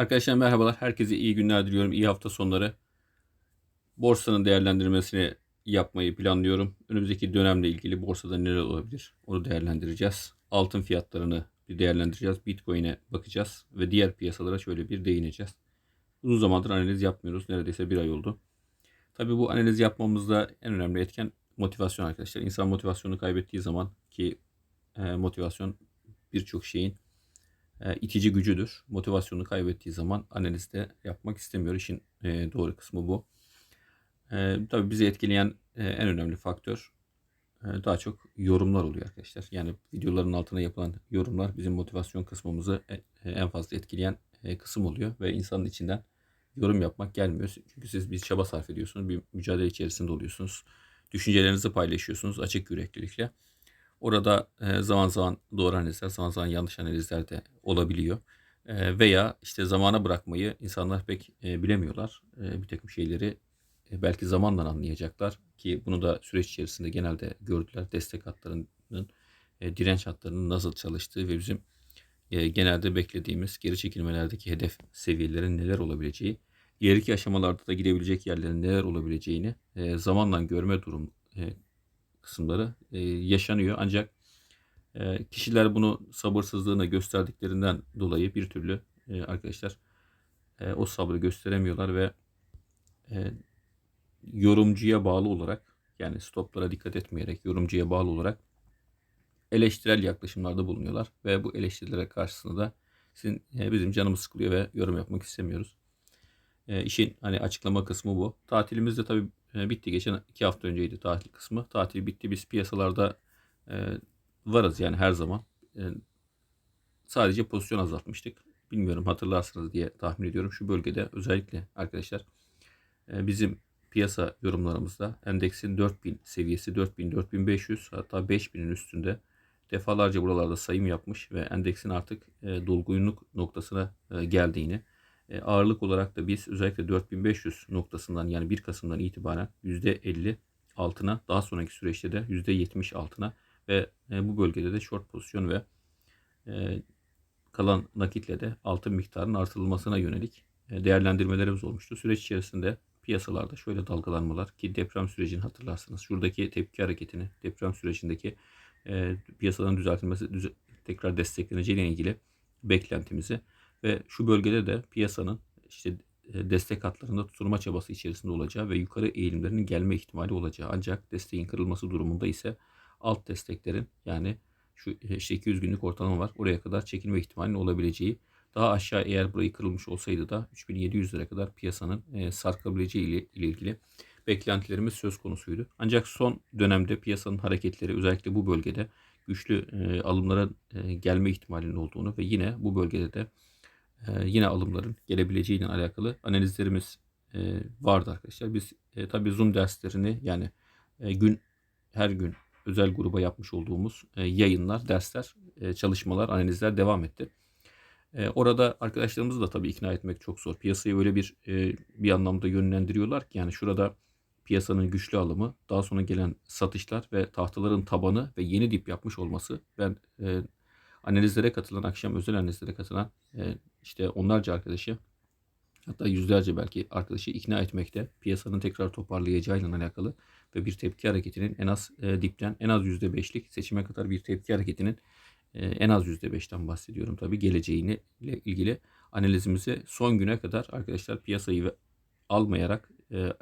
Arkadaşlar merhabalar. Herkese iyi günler diliyorum. İyi hafta sonları. Borsanın değerlendirmesini yapmayı planlıyorum. Önümüzdeki dönemle ilgili borsada neler olabilir onu değerlendireceğiz. Altın fiyatlarını bir değerlendireceğiz. Bitcoin'e bakacağız ve diğer piyasalara şöyle bir değineceğiz. Uzun zamandır analiz yapmıyoruz. Neredeyse bir ay oldu. Tabii bu analiz yapmamızda en önemli etken motivasyon arkadaşlar. İnsan motivasyonu kaybettiği zaman ki e, motivasyon birçok şeyin itici gücüdür. Motivasyonu kaybettiği zaman analizde yapmak istemiyor. İşin e, doğru kısmı bu. E, tabii bizi etkileyen e, en önemli faktör e, daha çok yorumlar oluyor arkadaşlar. Yani videoların altına yapılan yorumlar bizim motivasyon kısmımızı e, e, en fazla etkileyen e, kısım oluyor ve insanın içinden yorum yapmak gelmiyor. Çünkü siz bir çaba sarf ediyorsunuz, bir mücadele içerisinde oluyorsunuz. Düşüncelerinizi paylaşıyorsunuz açık yüreklilikle. Orada e, zaman zaman doğru analizler, zaman zaman yanlış analizler de olabiliyor. E, veya işte zamana bırakmayı insanlar pek e, bilemiyorlar. Bir takım şeyleri belki zamanla anlayacaklar ki bunu da süreç içerisinde genelde gördüler. Destek hatlarının, direnç hatlarının nasıl çalıştığı ve bizim genelde beklediğimiz geri çekilmelerdeki hedef seviyelerinin neler olabileceği, ileriki aşamalarda da gidebilecek yerlerin neler olabileceğini e, zamanla görme durum kısımları e, yaşanıyor. Ancak e, kişiler bunu sabırsızlığını gösterdiklerinden dolayı bir türlü e, arkadaşlar e, o sabrı gösteremiyorlar ve e, yorumcuya bağlı olarak yani stoplara dikkat etmeyerek yorumcuya bağlı olarak eleştirel yaklaşımlarda bulunuyorlar ve bu eleştirilere karşısında da sizin e, bizim canımız sıkılıyor ve yorum yapmak istemiyoruz. E, işin hani açıklama kısmı bu. Tatilimiz de tabii e, bitti. Geçen iki hafta önceydi tatil kısmı. Tatil bitti. Biz piyasalarda e, varız yani her zaman. E, sadece pozisyon azaltmıştık. Bilmiyorum hatırlarsınız diye tahmin ediyorum. Şu bölgede özellikle arkadaşlar e, bizim piyasa yorumlarımızda endeksin 4000 seviyesi 4000 4500 hatta 5000'in üstünde defalarca buralarda sayım yapmış ve endeksin artık e, dolgunluk noktasına e, geldiğini e, ağırlık olarak da biz özellikle 4500 noktasından yani 1 Kasım'dan itibaren %50 altına daha sonraki süreçte de %70 altına ve e, bu bölgede de short pozisyon ve e, kalan nakitle de altın miktarının artırılmasına yönelik değerlendirmelerimiz olmuştu. Süreç içerisinde piyasalarda şöyle dalgalanmalar ki deprem sürecini hatırlarsınız. Şuradaki tepki hareketini, deprem sürecindeki piyasaların düzeltilmesi, düze, tekrar destekleneceğiyle ilgili beklentimizi ve şu bölgede de piyasanın işte e, destek hatlarında tutunma çabası içerisinde olacağı ve yukarı eğilimlerinin gelme ihtimali olacağı. Ancak desteğin kırılması durumunda ise alt desteklerin yani şu e, işte 200 günlük ortalama var. Oraya kadar çekilme ihtimalinin olabileceği. Daha aşağı eğer burayı kırılmış olsaydı da 3700 lira kadar piyasanın e, sarkabileceği ile, ilgili beklentilerimiz söz konusuydu. Ancak son dönemde piyasanın hareketleri özellikle bu bölgede güçlü alımlara gelme ihtimalinin olduğunu ve yine bu bölgede de e, yine alımların gelebileceğiyle alakalı analizlerimiz e, vardı arkadaşlar. Biz e, tabii Zoom derslerini yani e, gün her gün özel gruba yapmış olduğumuz e, yayınlar, dersler, çalışmalar, analizler devam etti. Orada arkadaşlarımızı da tabii ikna etmek çok zor. Piyasayı öyle bir bir anlamda yönlendiriyorlar ki yani şurada piyasanın güçlü alımı, daha sonra gelen satışlar ve tahtaların tabanı ve yeni dip yapmış olması ben e, analizlere katılan, akşam özel analizlere katılan e, işte onlarca arkadaşı hatta yüzlerce belki arkadaşı ikna etmekte piyasanın tekrar toparlayacağıyla alakalı ve bir tepki hareketinin en az e, dipten en az %5'lik seçime kadar bir tepki hareketinin e, en az %5'ten bahsediyorum tabi geleceğini ile ilgili analizimizi son güne kadar arkadaşlar piyasayı almayarak e,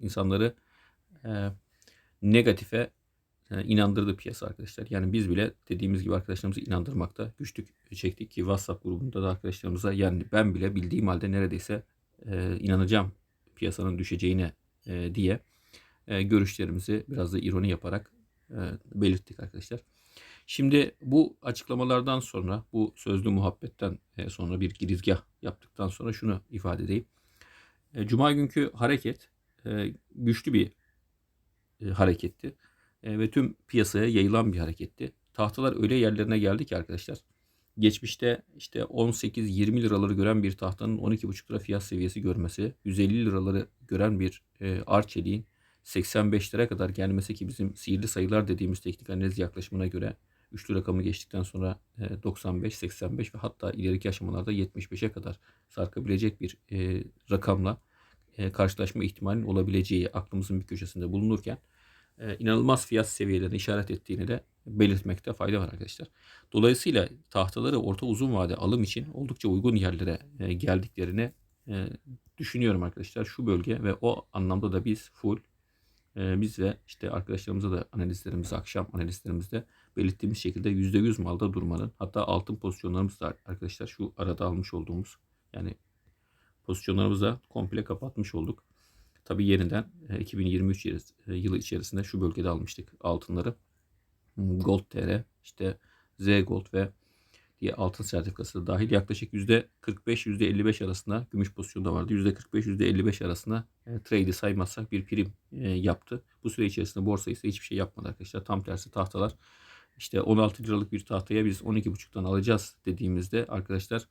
insanları e, negatife inandırdı piyasa arkadaşlar. Yani biz bile dediğimiz gibi arkadaşlarımızı inandırmakta güçlük çektik ki WhatsApp grubunda da arkadaşlarımıza yani ben bile bildiğim halde neredeyse e, inanacağım piyasanın düşeceğine e, diye e, görüşlerimizi biraz da ironi yaparak e, belirttik arkadaşlar. Şimdi bu açıklamalardan sonra bu sözlü muhabbetten e, sonra bir girizgah yaptıktan sonra şunu ifade edeyim. E, Cuma günkü hareket e, güçlü bir e, hareketti e, ve tüm piyasaya yayılan bir hareketti. Tahtalar öyle yerlerine geldi ki arkadaşlar. Geçmişte işte 18-20 liraları gören bir tahtanın 12,5 lira fiyat seviyesi görmesi, 150 liraları gören bir e, arçeliğin 85 lira kadar gelmesi ki bizim sihirli sayılar dediğimiz teknik analiz yaklaşımına göre Üçlü rakamı geçtikten sonra e, 95, 85 ve hatta ileriki aşamalarda 75'e kadar sarkabilecek bir e, rakamla e, karşılaşma ihtimalinin olabileceği aklımızın bir köşesinde bulunurken e, inanılmaz fiyat seviyelerine işaret ettiğini de belirtmekte fayda var arkadaşlar. Dolayısıyla tahtaları orta uzun vade alım için oldukça uygun yerlere e, geldiklerini e, düşünüyorum arkadaşlar. Şu bölge ve o anlamda da biz full e, biz ve işte arkadaşlarımıza da analizlerimizi akşam analizlerimizde belirttiğimiz şekilde %100 malda durmanın hatta altın pozisyonlarımız da arkadaşlar şu arada almış olduğumuz yani pozisyonlarımızı da komple kapatmış olduk. Tabi yeniden e, 2023 yeri- e, yılı içerisinde şu bölgede almıştık altınları. Hmm, Gold TR, işte Z Gold ve diye altın sertifikası da dahil yaklaşık %45-%55 arasında gümüş pozisyonu da vardı. %45-%55 arasında e, trade'i saymazsak bir prim e, yaptı. Bu süre içerisinde borsa ise hiçbir şey yapmadı arkadaşlar. Tam tersi tahtalar işte 16 liralık bir tahtaya biz 12,5'tan alacağız dediğimizde arkadaşlar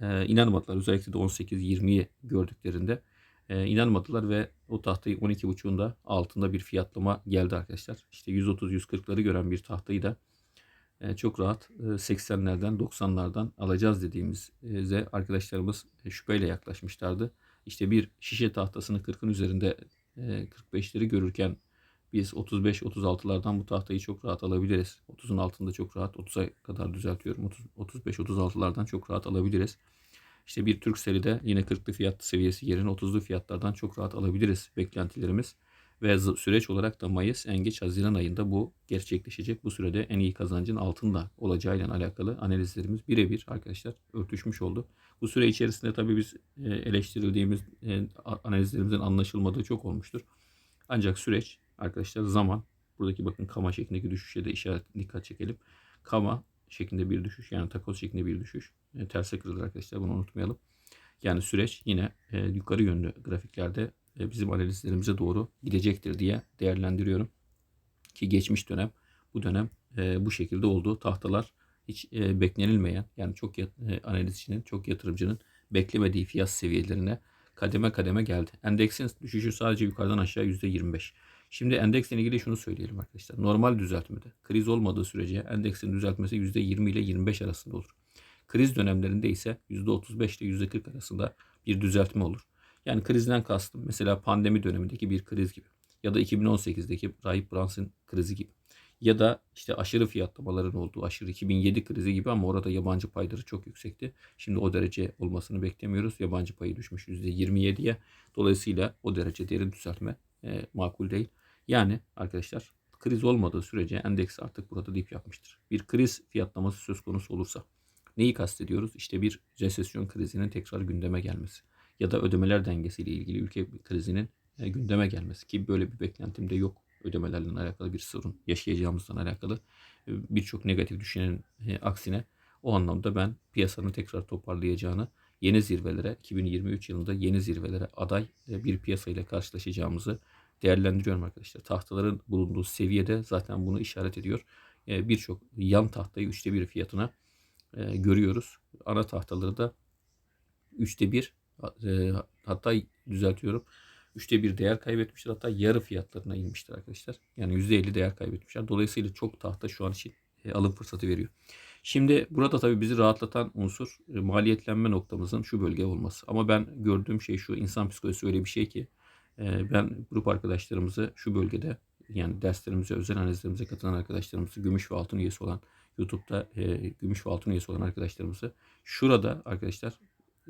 e, inanmadılar. Özellikle de 18-20'yi gördüklerinde e, inanmadılar ve o tahtayı 12,5'unda altında bir fiyatlama geldi arkadaşlar. İşte 130-140'ları gören bir tahtayı da e, çok rahat e, 80'lerden 90'lardan alacağız dediğimizde arkadaşlarımız e, şüpheyle yaklaşmışlardı. İşte bir şişe tahtasını 40'ın üzerinde e, 45'leri görürken biz 35-36'lardan bu tahtayı çok rahat alabiliriz. 30'un altında çok rahat 30'a kadar düzeltiyorum. 35-36'lardan çok rahat alabiliriz. İşte bir Turkcell'i de yine 40'lı fiyat seviyesi yerine 30'lu fiyatlardan çok rahat alabiliriz beklentilerimiz. Ve süreç olarak da Mayıs en geç Haziran ayında bu gerçekleşecek. Bu sürede en iyi kazancın altında olacağıyla alakalı analizlerimiz birebir arkadaşlar örtüşmüş oldu. Bu süre içerisinde tabii biz e, eleştirildiğimiz e, analizlerimizin anlaşılmadığı çok olmuştur. Ancak süreç arkadaşlar zaman buradaki bakın kama şeklindeki düşüşe de işaret dikkat çekelim. Kama şeklinde bir düşüş yani takoz şeklinde bir düşüş. E, terse kırılır arkadaşlar bunu unutmayalım. Yani süreç yine e, yukarı yönlü grafiklerde e, bizim analizlerimize doğru gidecektir diye değerlendiriyorum. Ki geçmiş dönem bu dönem e, bu şekilde oldu. Tahtalar hiç e, beklenilmeyen yani çok yat- e, analizcinin, çok yatırımcının beklemediği fiyat seviyelerine kademe kademe geldi. Endeksin düşüşü sadece yukarıdan aşağı %25. Şimdi endeksle ilgili şunu söyleyelim arkadaşlar. Normal düzeltmede kriz olmadığı sürece endeksin düzeltmesi %20 ile 25 arasında olur. Kriz dönemlerinde ise %35 ile %40 arasında bir düzeltme olur. Yani krizden kastım mesela pandemi dönemindeki bir kriz gibi ya da 2018'deki Rahip Brunson krizi gibi ya da işte aşırı fiyatlamaların olduğu aşırı 2007 krizi gibi ama orada yabancı payları çok yüksekti. Şimdi o derece olmasını beklemiyoruz. Yabancı payı düşmüş %27'ye. Dolayısıyla o derece derin düzeltme e, makul değil. Yani arkadaşlar kriz olmadığı sürece endeks artık burada dip yapmıştır. Bir kriz fiyatlaması söz konusu olursa neyi kastediyoruz? İşte bir resesyon krizinin tekrar gündeme gelmesi ya da ödemeler dengesiyle ilgili ülke krizinin e, gündeme gelmesi ki böyle bir beklentim de yok. Ödemelerle alakalı bir sorun yaşayacağımızdan alakalı e, birçok negatif düşünenin e, aksine o anlamda ben piyasanın tekrar toparlayacağını yeni zirvelere 2023 yılında yeni zirvelere aday bir piyasa ile karşılaşacağımızı değerlendiriyorum arkadaşlar. Tahtaların bulunduğu seviyede zaten bunu işaret ediyor. Birçok yan tahtayı üçte bir fiyatına e, görüyoruz. Ana tahtaları da üçte bir e, hatta düzeltiyorum. Üçte bir değer kaybetmiştir. Hatta yarı fiyatlarına inmiştir arkadaşlar. Yani %50 değer kaybetmişler. Dolayısıyla çok tahta şu an için e, alım fırsatı veriyor. Şimdi burada tabii bizi rahatlatan unsur e, maliyetlenme noktamızın şu bölge olması. Ama ben gördüğüm şey şu insan psikolojisi öyle bir şey ki e, ben grup arkadaşlarımızı şu bölgede yani derslerimize, özel analizlerimize katılan arkadaşlarımızı, gümüş ve altın üyesi olan YouTube'da e, gümüş ve altın üyesi olan arkadaşlarımızı şurada arkadaşlar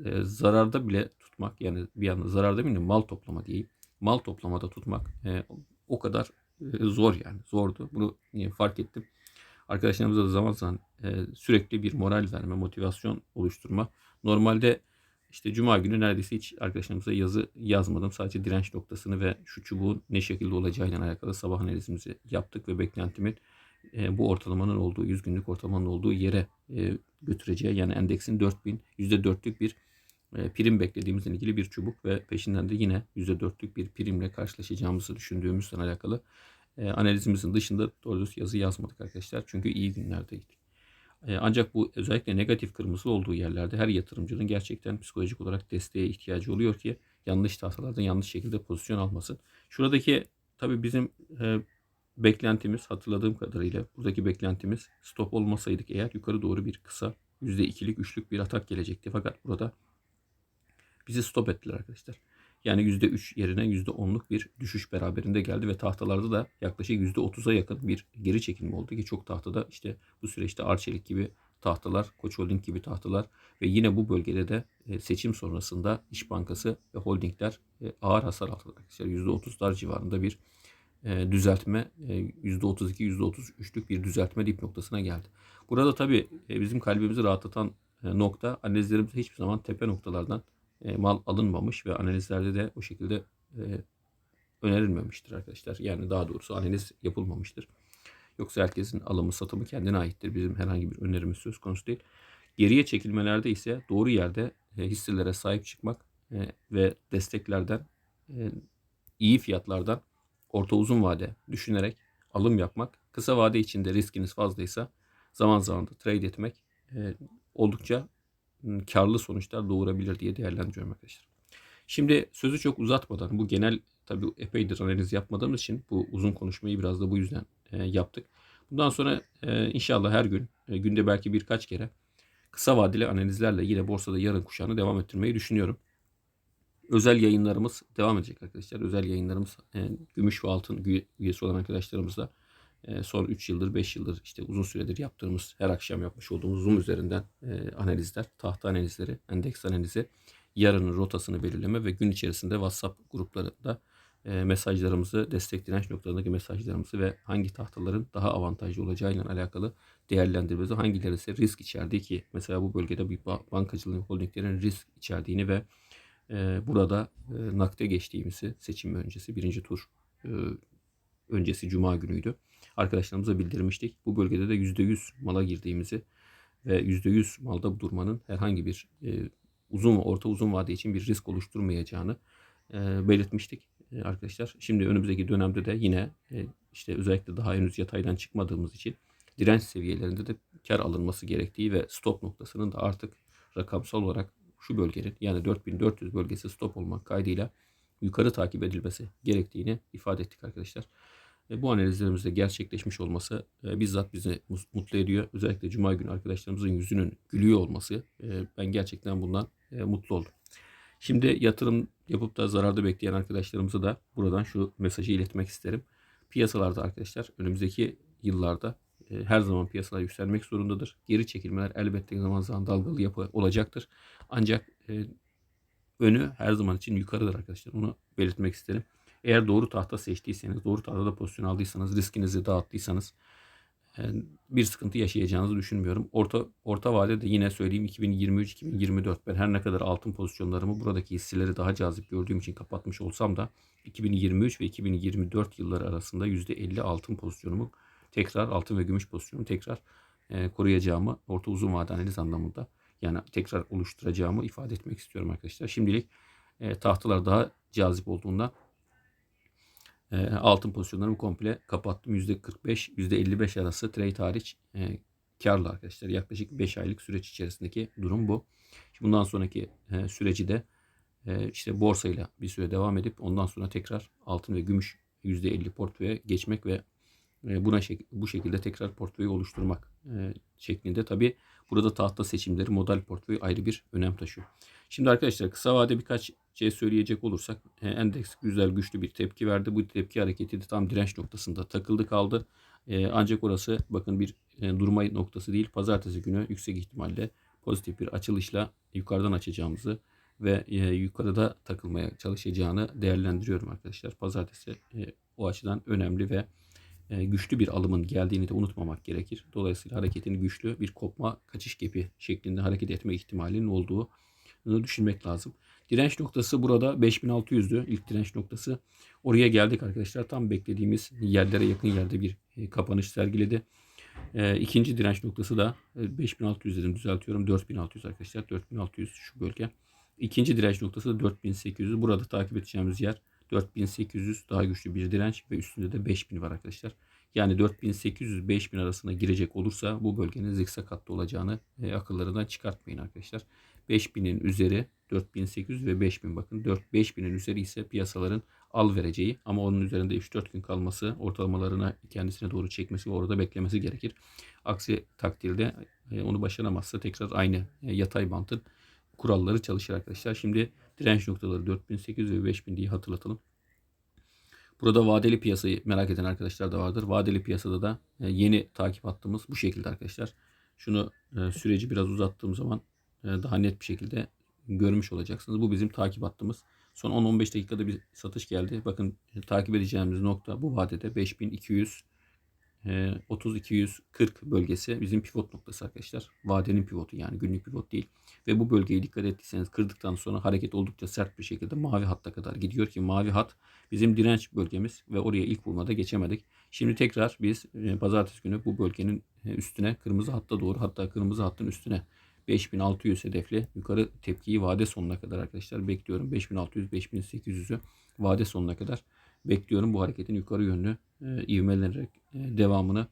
e, zararda bile tutmak yani bir anda zararda bile mal toplama diyeyim. Mal toplamada tutmak e, o kadar e, zor yani zordu. Bunu e, fark ettim. Arkadaşlarımıza da zaman zaman e, sürekli bir moral verme, motivasyon oluşturma. Normalde işte cuma günü neredeyse hiç arkadaşlarımıza yazı yazmadım. Sadece direnç noktasını ve şu çubuğun ne şekilde olacağıyla alakalı sabah analizimizi yaptık ve beklentimin e, bu ortalamanın olduğu 100 günlük ortalamanın olduğu yere e, götüreceği yani endeksin 4000 %4'lük bir e, prim beklediğimizle ilgili bir çubuk ve peşinden de yine %4'lük bir primle karşılaşacağımızla düşündüğümüzle alakalı e, analizimizin dışında doğru yazı yazmadık arkadaşlar. Çünkü iyi günlerdeydik. E, ancak bu özellikle negatif kırmızı olduğu yerlerde her yatırımcının gerçekten psikolojik olarak desteğe ihtiyacı oluyor ki yanlış tahtalardan yanlış şekilde pozisyon almasın. Şuradaki tabii bizim e, beklentimiz hatırladığım kadarıyla buradaki beklentimiz stop olmasaydık eğer yukarı doğru bir kısa %2'lik 3'lük bir atak gelecekti. Fakat burada bizi stop ettiler arkadaşlar. Yani %3 yerine %10'luk bir düşüş beraberinde geldi ve tahtalarda da yaklaşık %30'a yakın bir geri çekilme oldu ki çok tahtada işte bu süreçte Arçelik gibi tahtalar, Koç Holding gibi tahtalar ve yine bu bölgede de e, seçim sonrasında İş Bankası ve holdingler e, ağır hasar aldılar. arkadaşlar. %30'lar civarında bir e, düzeltme %32 %33'lük bir düzeltme dip noktasına geldi. Burada tabii bizim kalbimizi rahatlatan nokta analizlerimiz hiçbir zaman tepe noktalardan mal alınmamış ve analizlerde de o şekilde önerilmemiştir arkadaşlar. Yani daha doğrusu analiz yapılmamıştır. Yoksa herkesin alımı satımı kendine aittir. Bizim herhangi bir önerimiz söz konusu değil. Geriye çekilmelerde ise doğru yerde hisselere sahip çıkmak ve desteklerden iyi fiyatlardan orta uzun vade düşünerek alım yapmak. Kısa vade içinde riskiniz fazlaysa zaman zaman da trade etmek oldukça karlı sonuçlar doğurabilir diye değerlendiriyorum arkadaşlar. Şimdi sözü çok uzatmadan bu genel tabi epeydir analiz yapmadığımız için bu uzun konuşmayı biraz da bu yüzden e, yaptık. Bundan sonra e, inşallah her gün e, günde belki birkaç kere kısa vadeli analizlerle yine borsada yarın kuşağını devam ettirmeyi düşünüyorum. Özel yayınlarımız devam edecek arkadaşlar. Özel yayınlarımız e, gümüş ve altın üyesi olan arkadaşlarımızla e, son 3 yıldır 5 yıldır işte uzun süredir yaptığımız her akşam yapmış olduğumuz Zoom üzerinden e, analizler, tahta analizleri, endeks analizi, yarının rotasını belirleme ve gün içerisinde WhatsApp gruplarında e, mesajlarımızı, destek direnç noktalarındaki mesajlarımızı ve hangi tahtaların daha avantajlı olacağıyla alakalı değerlendirmemizi, hangileri ise risk içerdiği ki mesela bu bölgede bir bankacılığın holdinglerin risk içerdiğini ve e, burada e, nakde geçtiğimizi seçim öncesi birinci tur e, öncesi cuma günüydü. Arkadaşlarımıza bildirmiştik. Bu bölgede de %100 mala girdiğimizi ve %100 malda durmanın herhangi bir e, uzun ve orta uzun vade için bir risk oluşturmayacağını e, belirtmiştik arkadaşlar. Şimdi önümüzdeki dönemde de yine işte özellikle daha henüz yataydan çıkmadığımız için direnç seviyelerinde de kar alınması gerektiği ve stop noktasının da artık rakamsal olarak şu bölgenin yani 4400 bölgesi stop olmak kaydıyla yukarı takip edilmesi gerektiğini ifade ettik arkadaşlar. E, bu analizlerimizde gerçekleşmiş olması e, bizzat bizi mutlu ediyor. Özellikle Cuma günü arkadaşlarımızın yüzünün gülüyor olması e, ben gerçekten bundan e, mutlu oldum. Şimdi yatırım yapıp da zararda bekleyen arkadaşlarımıza da buradan şu mesajı iletmek isterim. Piyasalarda arkadaşlar önümüzdeki yıllarda her zaman piyasalar yükselmek zorundadır. Geri çekilmeler elbette zaman zaman dalgalı yapı olacaktır. Ancak e, önü her zaman için yukarıdır arkadaşlar. Onu belirtmek isterim. Eğer doğru tahta seçtiyseniz, doğru tahtada pozisyon aldıysanız, riskinizi dağıttıysanız bir sıkıntı yaşayacağınızı düşünmüyorum. Orta orta vadede yine söyleyeyim 2023-2024 ben her ne kadar altın pozisyonlarımı buradaki hisseleri daha cazip gördüğüm için kapatmış olsam da 2023 ve 2024 yılları arasında %50 altın pozisyonumu tekrar altın ve gümüş pozisyonumu tekrar e, koruyacağımı orta uzun vade analiz anlamında yani tekrar oluşturacağımı ifade etmek istiyorum arkadaşlar. Şimdilik e, tahtalar daha cazip olduğunda e, altın pozisyonlarımı komple kapattım. %45, %55 arası trade hariç e, karlı arkadaşlar. Yaklaşık 5 aylık süreç içerisindeki durum bu. Bundan sonraki e, süreci de e, işte borsayla bir süre devam edip ondan sonra tekrar altın ve gümüş %50 portföye geçmek ve buna şek bu şekilde tekrar portföyü oluşturmak e, şeklinde. Tabi burada tahta seçimleri model portföyü ayrı bir önem taşıyor. Şimdi arkadaşlar kısa vade birkaç şey söyleyecek olursak e, endeks güzel güçlü bir tepki verdi. Bu tepki hareketi de tam direnç noktasında takıldı kaldı. E, ancak orası bakın bir e, durma noktası değil. Pazartesi günü yüksek ihtimalle pozitif bir açılışla yukarıdan açacağımızı ve e, yukarıda takılmaya çalışacağını değerlendiriyorum arkadaşlar. Pazartesi e, o açıdan önemli ve güçlü bir alımın geldiğini de unutmamak gerekir. Dolayısıyla hareketin güçlü bir kopma kaçış gepi şeklinde hareket etme ihtimalinin olduğu düşünmek lazım. Direnç noktası burada 5600'dü. İlk direnç noktası. Oraya geldik arkadaşlar. Tam beklediğimiz yerlere yakın yerde bir e, kapanış sergiledi. E, ikinci direnç noktası da 5600 dedim düzeltiyorum. 4600 arkadaşlar. 4600 şu bölge. İkinci direnç noktası da 4800. Burada takip edeceğimiz yer 4800 daha güçlü bir direnç ve üstünde de 5000 var arkadaşlar. Yani 4800-5000 arasına girecek olursa bu bölgenin zikzak hattı olacağını e, akıllarından çıkartmayın arkadaşlar. 5000'in üzeri 4800 ve 5000 bakın 4 5000'in üzeri ise piyasaların al vereceği ama onun üzerinde 3-4 gün kalması ortalamalarına kendisine doğru çekmesi ve orada beklemesi gerekir. Aksi takdirde e, onu başaramazsa tekrar aynı e, yatay bantın kuralları çalışır arkadaşlar. Şimdi direnç noktaları 4800 ve 5000 diye hatırlatalım. Burada vadeli piyasayı merak eden arkadaşlar da vardır. Vadeli piyasada da e, yeni takip hattımız bu şekilde arkadaşlar. Şunu e, süreci biraz uzattığım zaman e, daha net bir şekilde görmüş olacaksınız. Bu bizim takip hattımız. Son 10-15 dakikada bir satış geldi. Bakın takip edeceğimiz nokta bu vadede 5200 30-240 bölgesi bizim pivot noktası arkadaşlar. Vadenin pivotu yani günlük pivot değil. Ve bu bölgeyi dikkat ettiyseniz kırdıktan sonra hareket oldukça sert bir şekilde mavi hatta kadar gidiyor ki mavi hat bizim direnç bölgemiz ve oraya ilk vurmada geçemedik. Şimdi tekrar biz e, pazartesi günü bu bölgenin e, üstüne kırmızı hatta doğru hatta kırmızı hattın üstüne 5600 hedefli yukarı tepkiyi vade sonuna kadar arkadaşlar bekliyorum. 5600-5800'ü vade sonuna kadar bekliyorum. Bu hareketin yukarı yönlü e, ivmelenerek e, devamını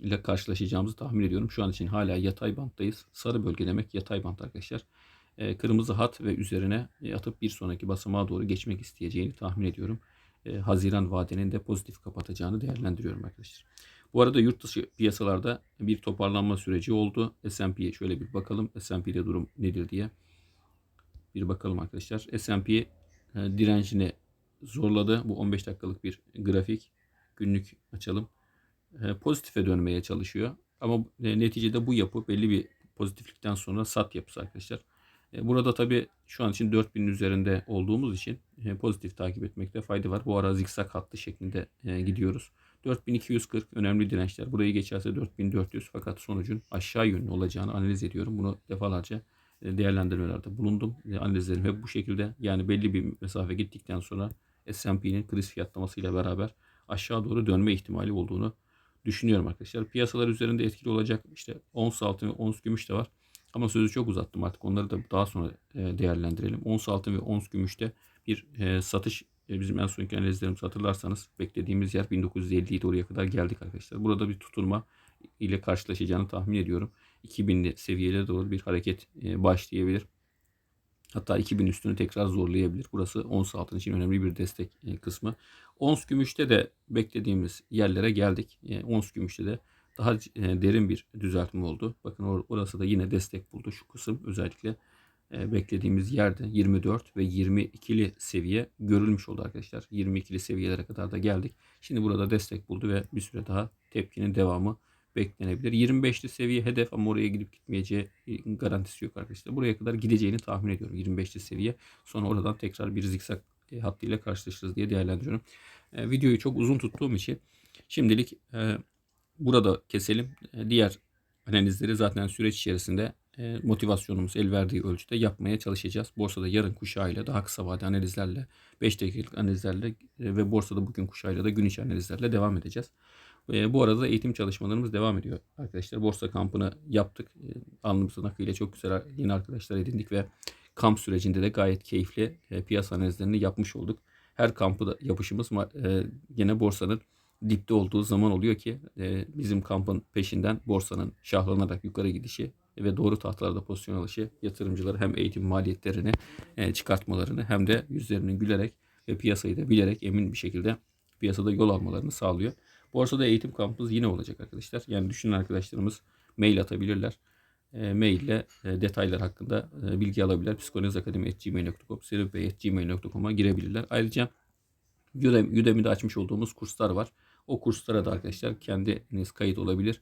ile karşılaşacağımızı tahmin ediyorum. Şu an için hala yatay banttayız. Sarı bölge demek yatay bant arkadaşlar. E, kırmızı hat ve üzerine e, atıp bir sonraki basamağa doğru geçmek isteyeceğini tahmin ediyorum. E, Haziran vadenin de pozitif kapatacağını değerlendiriyorum arkadaşlar. Bu arada yurt dışı piyasalarda bir toparlanma süreci oldu. S&P'ye şöyle bir bakalım. S&P'de durum nedir diye. Bir bakalım arkadaşlar. S&P e, direncini zorladı. Bu 15 dakikalık bir grafik. Günlük açalım. E, pozitife dönmeye çalışıyor. Ama e, neticede bu yapı belli bir pozitiflikten sonra sat yapısı arkadaşlar. E, burada tabi şu an için 4000'in üzerinde olduğumuz için e, pozitif takip etmekte fayda var. Bu ara zikzak hattı şeklinde gidiyoruz. 4240 önemli dirençler. Burayı geçerse 4400 fakat sonucun aşağı yönlü olacağını analiz ediyorum. Bunu defalarca değerlendirmelerde bulundum. Analizlerim hep bu şekilde. Yani belli bir mesafe gittikten sonra S&P'nin kriz fiyatlamasıyla beraber aşağı doğru dönme ihtimali olduğunu düşünüyorum arkadaşlar. Piyasalar üzerinde etkili olacak işte ons altın ve ons gümüş de var. Ama sözü çok uzattım artık onları da daha sonra e, değerlendirelim. Ons altın ve ons gümüşte bir e, satış e, bizim en sonki analizlerimizi hatırlarsanız beklediğimiz yer 1950 idi oraya kadar geldik arkadaşlar. Burada bir tutulma ile karşılaşacağını tahmin ediyorum. 2000'li seviyelere doğru bir hareket başlayabilir. Hatta 2000 üstünü tekrar zorlayabilir. Burası ons altın için önemli bir destek e, kısmı. Ons gümüşte de beklediğimiz yerlere geldik. E, ons gümüşte de daha e, derin bir düzeltme oldu. Bakın orası da yine destek buldu. Şu kısım özellikle beklediğimiz yerde 24 ve 22'li seviye görülmüş oldu arkadaşlar. 22'li seviyelere kadar da geldik. Şimdi burada destek buldu ve bir süre daha tepkinin devamı beklenebilir. 25'li seviye hedef ama oraya gidip gitmeyeceği garantisi yok arkadaşlar. Buraya kadar gideceğini tahmin ediyorum 25'li seviye. Sonra oradan tekrar bir zikzak e, hattıyla karşılaşırız diye değerlendiriyorum. E, videoyu çok uzun tuttuğum için şimdilik e, burada keselim. E, diğer analizleri zaten süreç içerisinde e, motivasyonumuz el verdiği ölçüde yapmaya çalışacağız. Borsada yarın kuşağıyla daha kısa vade analizlerle 5 dakikalık analizlerle e, ve borsada bugün kuşağıyla da gün içi analizlerle devam edeceğiz. E, bu arada eğitim çalışmalarımız devam ediyor arkadaşlar. Borsa kampını yaptık. E, alnımızın akıyla çok güzel yeni arkadaşlar edindik ve kamp sürecinde de gayet keyifli e, piyasa analizlerini yapmış olduk. Her kampı da yapışımız e, yine borsanın dipte olduğu zaman oluyor ki e, bizim kampın peşinden borsanın şahlanarak yukarı gidişi ve doğru tahtalarda pozisyon alışı yatırımcıları hem eğitim maliyetlerini e, çıkartmalarını hem de yüzlerinin gülerek ve piyasayı da bilerek emin bir şekilde piyasada yol almalarını sağlıyor. Borsada eğitim kampımız yine olacak arkadaşlar. Yani düşünen arkadaşlarımız mail atabilirler. E, mail ile e, detaylar hakkında e, bilgi alabilirler. psikolojizakademi.gmail.com serifbey.gmail.com'a girebilirler. Ayrıca Udemy, Udemy'de açmış olduğumuz kurslar var. O kurslara da arkadaşlar kendiniz kayıt olabilir.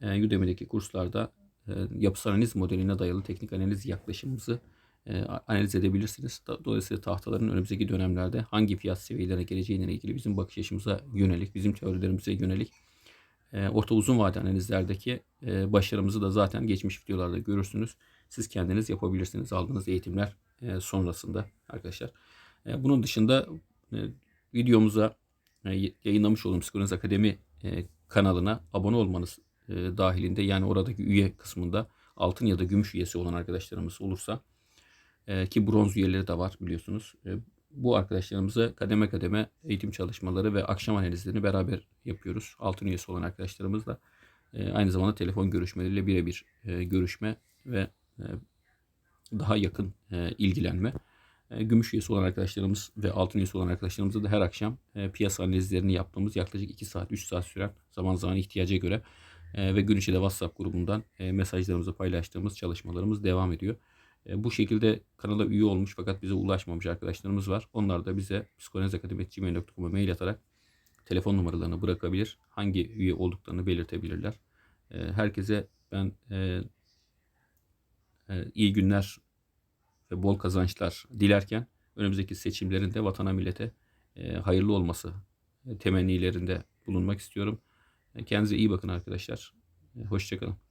E, Udemy'deki kurslarda e, yapısal analiz modeline dayalı teknik analiz yaklaşımımızı e, analiz edebilirsiniz. Dolayısıyla tahtaların önümüzdeki dönemlerde hangi fiyat seviyelerine geleceğine ilgili bizim bakış açımıza yönelik, bizim teorilerimize yönelik e, orta uzun vade analizlerdeki e, başarımızı da zaten geçmiş videolarda görürsünüz. Siz kendiniz yapabilirsiniz aldığınız eğitimler sonrasında arkadaşlar. Bunun dışında videomuza yayınlamış olduğum Psikolojiniz Akademi kanalına abone olmanız dahilinde yani oradaki üye kısmında altın ya da gümüş üyesi olan arkadaşlarımız olursa e, ki bronz üyeleri de var biliyorsunuz. E, bu arkadaşlarımıza kademe kademe eğitim çalışmaları ve akşam analizlerini beraber yapıyoruz. Altın üyesi olan arkadaşlarımızla e, aynı zamanda telefon görüşmeleriyle birebir e, görüşme ve e, daha yakın e, ilgilenme E, Gümüş üyesi olan arkadaşlarımız ve altın üyesi olan arkadaşlarımızla da her akşam e, piyasa analizlerini yaptığımız yaklaşık 2 saat 3 saat süren zaman zaman ihtiyaca göre e, ve gün içinde WhatsApp grubundan e, mesajlarımızı paylaştığımız çalışmalarımız devam ediyor. E, Bu şekilde kanala üye olmuş fakat bize ulaşmamış arkadaşlarımız var. Onlar da bize psikolojizakademi.gmail.com'a mail atarak telefon numaralarını bırakabilir. Hangi üye olduklarını belirtebilirler. E, Herkese ben e, iyi günler ve bol kazançlar dilerken önümüzdeki seçimlerin de vatana millete hayırlı olması temennilerinde bulunmak istiyorum. Kendinize iyi bakın arkadaşlar. Hoşçakalın.